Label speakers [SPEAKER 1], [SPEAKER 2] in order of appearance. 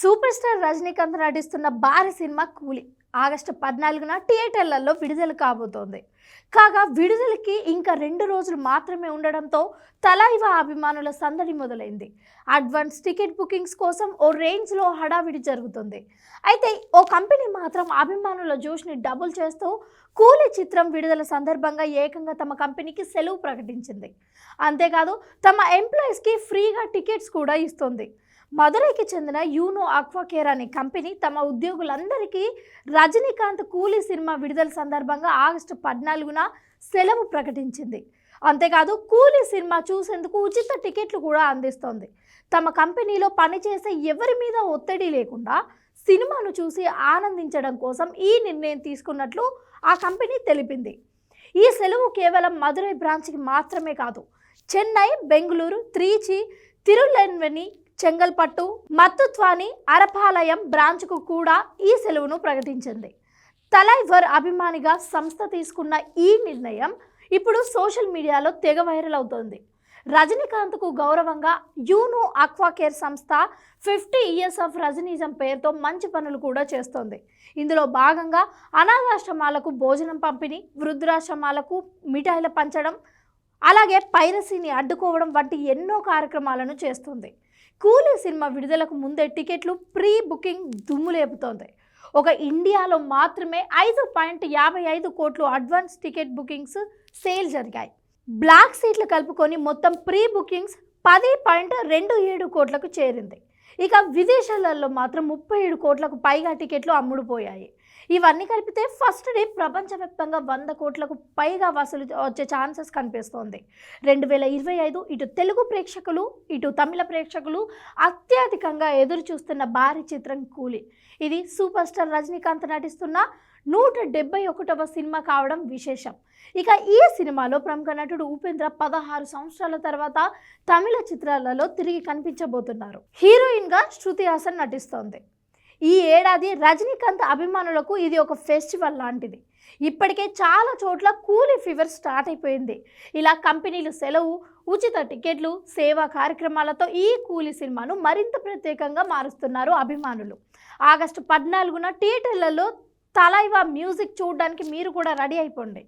[SPEAKER 1] Super star Rajinikanth నటిస్తున్న భారీ cinema కూలి. ఆగస్టు పద్నాలుగున థియేటర్లలో విడుదల కాబోతోంది. కాగా విడుదలకి ఇంకా రెండు రోజులు మాత్రమే ఉండడంతో తలైవ అభిమానుల సందడి మొదలైంది. అడ్వాన్స్ టికెట్ బుకింగ్స్ కోసం ఓ రేంజ్లో హడావిడి జరుగుతుంది. అయితే ఓ కంపెనీ మాత్రం అభిమానుల జోష్ని డబుల్ చేస్తూ కూలీ చిత్రం విడుదల సందర్భంగా ఏకంగా తమ కంపెనీకి సెలవు ప్రకటించింది. అంతేకాదు తమ ఎంప్లాయీస్కి ఫ్రీగా టికెట్స్ కూడా ఇస్తుంది. మదురైకి చెందిన యూనో అక్వాకేర్ అనే కంపెనీ తమ ఉద్యోగులందరికీ రజనీకాంత్ కూలీ సినిమా విడుదల సందర్భంగా ఆగస్టు పద్నాలుగున సెలవు ప్రకటించింది. అంతేకాదు కూలీ సినిమా చూసేందుకు ఉచిత టికెట్లు కూడా అందిస్తోంది. తమ కంపెనీలో పనిచేసే ఎవరి మీద ఒత్తిడి లేకుండా సినిమాను చూసి ఆనందించడం కోసం ఈ నిర్ణయం తీసుకున్నట్లు ఆ కంపెనీ తెలిపింది. ఈ సెలవు కేవలం మదురై బ్రాంచ్కి మాత్రమే కాదు చెన్నై బెంగళూరు త్రీచి తిరులెన్వెని చెంగల్పట్టు మత్తుత్వాని అరపాలయం బ్రాంచ్కు కూడా ఈ సెలవును ప్రకటించింది. తలైవర్ అభిమానిగా సంస్థ తీసుకున్న ఈ నిర్ణయం ఇప్పుడు సోషల్ మీడియాలో తెగ వైరల్ అవుతోంది. రజనీకాంత్కు గౌరవంగా యూనో అక్వాకేర్ సంస్థ ఫిఫ్టీ ఇయర్స్ ఆఫ్ రజనీజం పేరుతో మంచి పనులు కూడా చేస్తోంది. ఇందులో భాగంగా అనాథాశ్రమాలకు భోజనం పంపిణీ వృద్ధాశ్రమాలకు మిఠాయిలు పంచడం అలాగే పైరసీని అడ్డుకోవడం వంటి ఎన్నో కార్యక్రమాలను చేస్తుంది. కూలీ సినిమా విడుదలకు ముందే టికెట్లు ప్రీ బుకింగ్ దుమ్ము లేపుతోంది ఒక ఇండియాలో మాత్రమే ఐదు పాయింట్ యాభై ఐదు కోట్లు అడ్వాన్స్ టికెట్ బుకింగ్స్ సేల్ జరిగాయి. బ్లాక్ సీట్లు కలుపుకొని మొత్తం ప్రీ బుకింగ్స్ పది పాయింట్ రెండు ఏడు కోట్లకు చేరింది. ఇక విదేశాలలో మాత్రం ముప్పై ఏడు కోట్లకు పైగా టికెట్లు అమ్ముడుపోయాయి. ఇవన్నీ కలిపితే ఫస్ట్ డే ప్రపంచవ్యాప్తంగా వంద కోట్లకు పైగా వసూలు వచ్చే ఛాన్సెస్ కనిపిస్తోంది. రెండు వేల ఇరవై ఐదు ఇటు తెలుగు ప్రేక్షకులు ఇటు తమిళ ప్రేక్షకులు అత్యధికంగా ఎదురు చూస్తున్న భారీ చిత్రం కూలి. ఇది సూపర్ స్టార్ రజనీకాంత్ నటిస్తున్న నూట డెబ్బై ఒకటవ సినిమా కావడం విశేషం. ఇక ఈ సినిమాలో ప్రముఖ నటుడు ఉపేంద్ర పదహారు సంవత్సరాల తర్వాత తమిళ చిత్రాలలో తిరిగి కనిపించబోతున్నారు. హీరోయిన్ హీరోయిన్గా శృతి హాసన్ నటిస్తోంది. ఈ ఏడాది రజనీకాంత్ అభిమానులకు ఇది ఒక ఫెస్టివల్ లాంటిది. ఇప్పటికే చాలా చోట్ల కూలీ ఫీవర్ స్టార్ట్ అయిపోయింది. ఇలా కంపెనీలు సెలవు ఉచిత టికెట్లు సేవా కార్యక్రమాలతో ఈ కూలీ సినిమాను మరింత ప్రత్యేకంగా మారుస్తున్నారు అభిమానులు. ఆగస్టు పద్నాలుగున థియేటర్లలో తలైవా మ్యూజిక్ చూడడానికి మీరు కూడా రెడీ అయిపోండి.